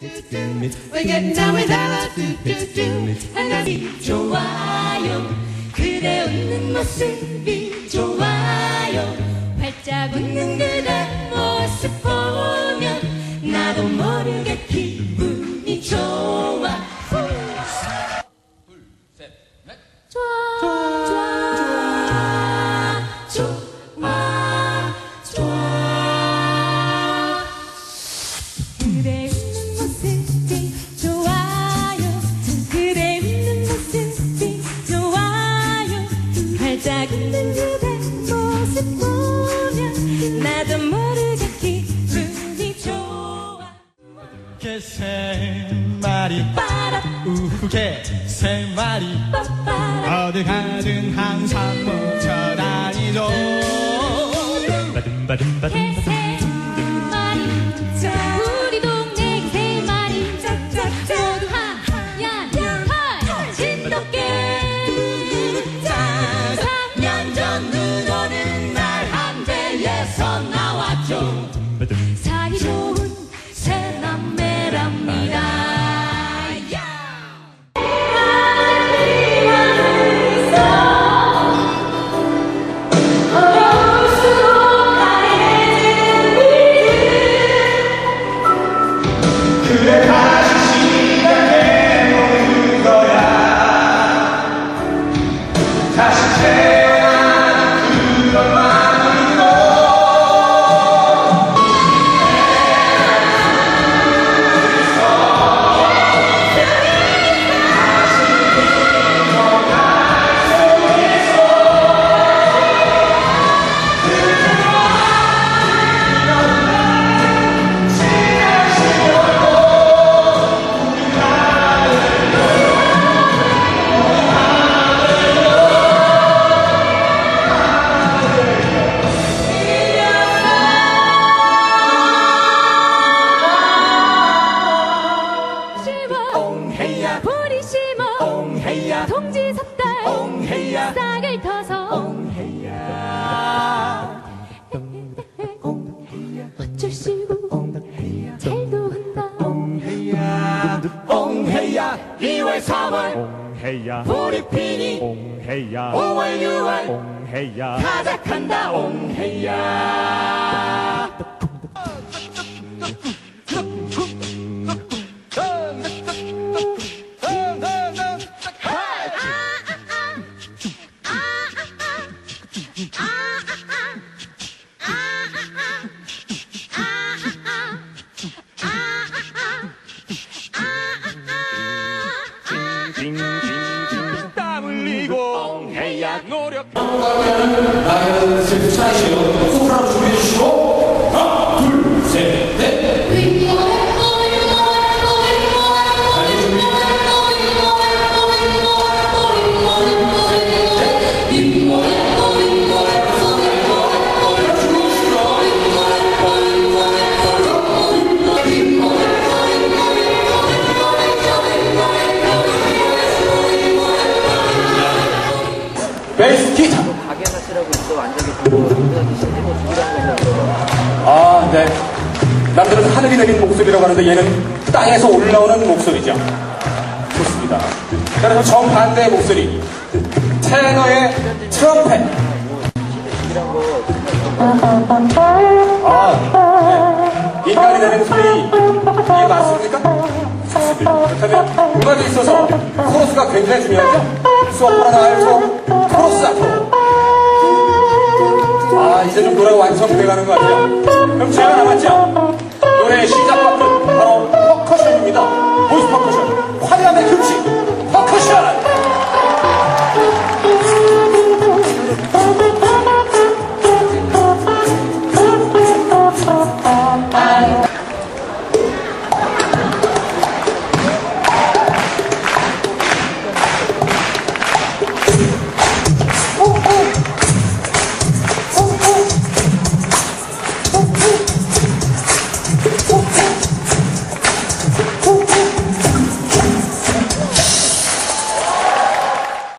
We're getting down with our do-do-do 하나이 좋아요 그대 웃는 모습이 이렇게 세 마리 우게 세 마리 어디 가든 항상 뭉쳐다니죠. 개세 마리 우리 동네 세 마리 모두 하얀 털 진돗개. 3년 전눈 오는 날 함대에서 나왔죠 옹해야. 피니 옹해야. 5월 6월 옹해야. 가작한다 옹해야 징징징 땀 흘리고 옹해야 노력 나는. 소프라노 아 네. 남들은 하늘이 내린 목소리라고 하는데 얘는 땅에서 올라오는 목소리죠. 좋습니다. 그래서 정반대의 목소리. 테너의 트럼펫. 아, 네. 인간이 내는 소리, 이게 맞습니까? 좋습니다. 그렇다면 음악에 있어서 코러스가 굉장히 중요하죠? 알토, 코러스, 앞으로. 노래가 완성돼가는 것 같아요. 그럼 제가 남았죠? 노래의 시작